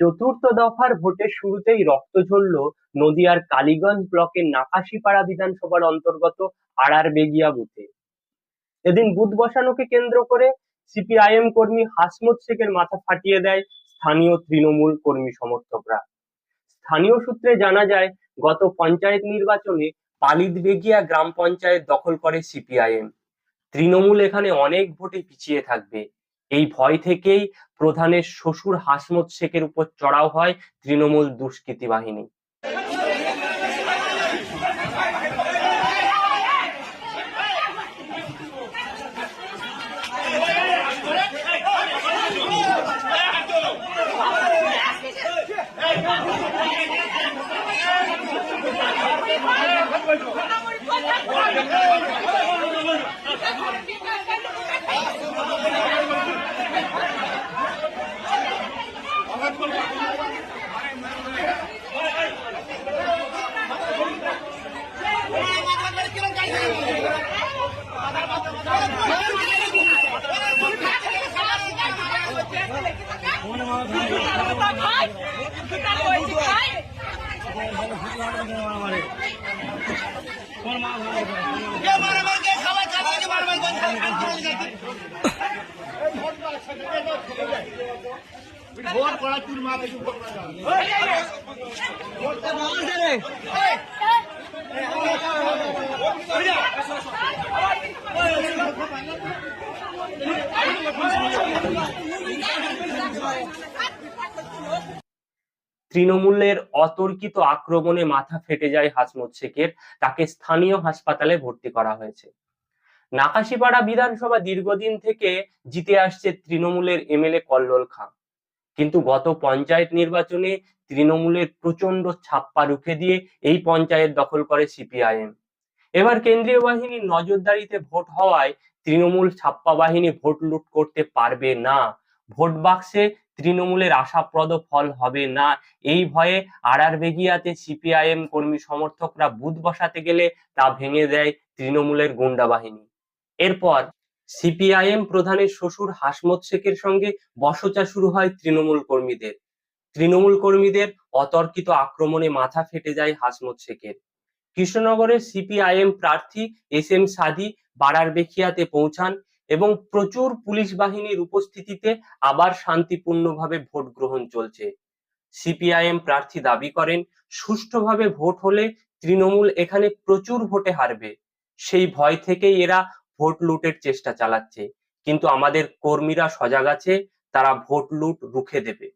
চতুর্থ দফার ভোটের শুরুতেই রক্ত ঝরল নদিয়ার কালীগঞ্জ ব্লকের নাকাশিপাড়া বিধানসভার অন্তর্গত আড়ার বেগিয়া বুথে। এদিন বুথ বসানোকে কেন্দ্র করে সিপিআইএম কর্মী হাসমত শেখের মাথা ফাটিয়ে দেয় স্থানীয় তৃণমূল কর্মী সমর্থকরা। স্থানীয় সূত্রে জানা যায়, গত পঞ্চায়েত নির্বাচনে পালিত বেগিয়া গ্রাম পঞ্চায়েত দখল করে সিপিআইএম। তৃণমূল এখানে অনেক ভোটে পিছিয়ে থাকবে। এই ভয় থেকেই প্রধানের শ্বশুর হাসমত শেখের উপর চড়াও হয় তৃণমূল দুষ্কৃতী বাহিনী আমার মারা মারা খাবার খাবার মারবেন ভোট করা তৃণমূলের অতর্কিত আক্রমণে মাথা ফেটে যায় হাসমত শেখের। তাকে স্থানীয় হাসপাতালে ভর্তি করা হয়েছে। নাকাশিপাড়া বিধানসভা দীর্ঘদিন থেকে জিতে আসছে তৃণমূলের এমএলএ কল্লোল খাঁ। কিন্তু গত পঞ্চায়েত নির্বাচনে তৃণমূলের প্রচণ্ড ছাপ্পা রুখে দিয়ে এই পঞ্চায়েত দখল করে সিপিআইএম। এবার কেন্দ্রীয় বাহিনীর নজরদারিতে ভোট হওয়ায় তৃণমূল ছাপ্পা বাহিনী ভোট লুট করতে পারবে না। ভোট বাক্সে তৃণমূলের আশাপ্রদ ফল হবে না। এই ভয়ে আড়ার বেগিয়াতে সিপিআইএম কর্মী সমর্থকরা বুথ বসাতে গেলে তা ভেঙে দেয় তৃণমূলের গুন্ডা বাহিনী। এরপর সিপিআইএম প্রধানের শ্বশুর হাসমত শেখের সঙ্গে বসচা শুরু হয় তৃণমূল কর্মীদের। তৃণমূল কর্মীদের অতর্কিত আক্রমণে মাথা ফেটে যায় হাসমত শেখের। কৃষ্ণনগরের সিপিআইএম প্রার্থী এস এম সাদি বাড়ার বেখিয়াতে পৌঁছান এবং প্রচুর পুলিশ বাহিনীর উপস্থিতিতে আবার শান্তিপূর্ণভাবে ভোট গ্রহণ চলছে। সিপিআইএম প্রার্থী দাবি করেন, সুষ্ঠুভাবে ভোট হলে তৃণমূল এখানে প্রচুর ভোটে হারবে। সেই ভয় থেকেই এরা ভোট লুটের চেষ্টা চালাচ্ছে। কিন্তু আমাদের কর্মীরা সজাগ আছে তারা ভোট লুট রুখে দেবে।